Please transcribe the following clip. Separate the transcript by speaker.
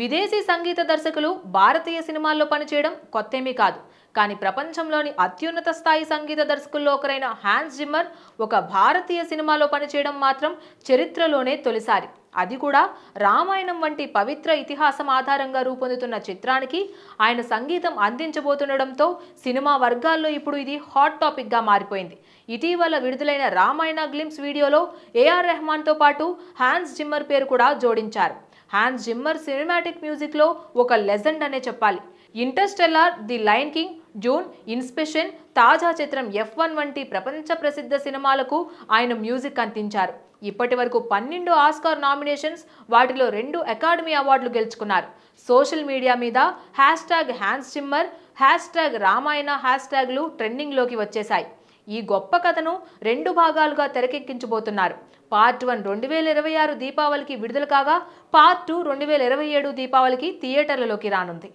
Speaker 1: విదేశీ సంగీత దర్శకులు భారతీయ సినిమాల్లో పనిచేయడం కొత్తేమీ కాదు. కానీ ప్రపంచంలోని అత్యున్నత స్థాయి సంగీత దర్శకుల్లో ఒకరైన హ్యాన్స్ జిమ్మర్ ఒక భారతీయ సినిమాలో పనిచేయడం మాత్రం చరిత్రలోనే తొలిసారి. అది కూడా రామాయణం వంటి పవిత్ర ఇతిహాసం ఆధారంగా రూపొందుతున్న చిత్రానికి ఆయన సంగీతం అందించబోతుండడంతో సినిమా వర్గాల్లో ఇప్పుడు ఇది హాట్ టాపిక్గా మారిపోయింది. ఇటీవల విడుదలైన రామాయణ గ్లిమ్స్ వీడియోలో ఏఆర్ రెహమాన్తో పాటు హ్యాన్స్ జిమ్మర్ పేరు కూడా జోడించారు. హ్యాన్స్ జిమ్మర్ సినిమాటిక్ మ్యూజిక్లో ఒక లెజెండ్ అనే చెప్పాలి. Interstellar the Lion King Dune Inception తాజా చిత్రం ఎఫ్ వన్ వంటి ప్రపంచ ప్రసిద్ధ సినిమాలకు ఆయన మ్యూజిక్ అందించారు. ఇప్పటి వరకు పన్నెండు ఆస్కార్ నామినేషన్స్ వాటిలో రెండు అకాడమీ అవార్డులు గెలుచుకున్నారు. సోషల్ మీడియా మీద hashtag Hans Zimmer hashtag Ramayana hash ట్యాగ్లు ట్రెండింగ్లోకి వచ్చేశాయి. ఈ గొప్ప కథను రెండు భాగాలుగా తెరకెక్కించబోతున్నారు. పార్ట్ వన్ రెండు వేల ఇరవై ఆరు దీపావళికి విడుదల కాగా పార్ట్ టూ రెండు వేల ఇరవై ఏడు దీపావళికి థియేటర్లలోకి రానుంది.